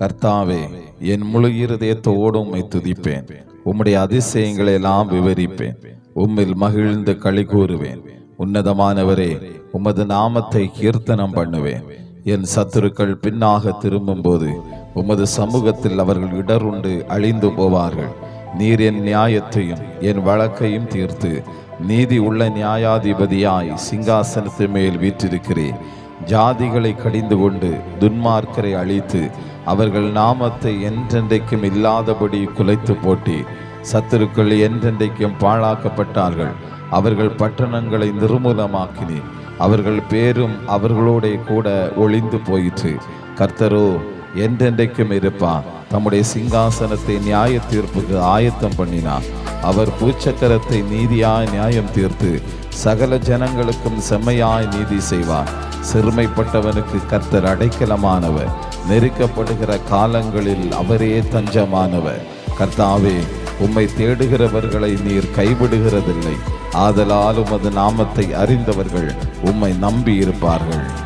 கர்த்தாவே என் முழு இருதயத்தோடு உம்மை துதிப்பேன். உம்முடைய அதிசயங்களை எல்லாம் விவரிப்பேன். உம்மில் மகிழ்ந்து களி கூறுவேன். உன்னதமானவரே உமது நாமத்தை கீர்த்தனம் பண்ணுவேன். என் சத்துருக்கள் பின்னாக திரும்பும்போது உமது சமூகத்தில் அவர்கள் இடருண்டு அழிந்து போவார்கள். நீர் என் நியாயத்தையும் என் வழக்கையும் தீர்த்து நீதி உள்ள நியாயாதிபதியாய் சிங்காசனத்து மேல் வீற்றிருக்கிறேன் ஜாதிகளை கடிந்து கொண்டு துன்மார்க்கரை அழித்து அவர்கள் நாமத்தை என்றென்றைக்கும் இல்லாதபடி குலைத்து போட்டி சத்துருக்கள் என்றென்றைக்கும் பாழாக்கப்பட்டார்கள். அவர்கள் பட்டணங்களை நிர்மூலமாக்கினி. அவர்கள் பேரும் அவர்களோட கூட ஒளிந்து போயிற்று. கர்த்தரோ என்றென்றைக்கும் இருப்பார் தம்முடைய சிங்காசனத்தை நியாய தீர்ப்புக்கு ஆயத்தம் பண்ணினார் அவர் பூச்சக்கரத்தை நீதியாய் நியாயம் தீர்த்து சகல ஜனங்களுக்கும் செம்மையாய் நீதி செய்வார். சிறுமைப்பட்டவனுக்கு கர்த்தர் அடைக்கலமானவர். நெருக்கப்படுகிற காலங்களில் அவரே தஞ்சமானவர். கர்த்தாவே உம்மை தேடுகிறவர்களை நீர் கைவிடுகிறதில்லை. ஆதலால் உமது நாமத்தை அறிந்தவர்கள் உம்மை நம்பி இருப்பார்கள்.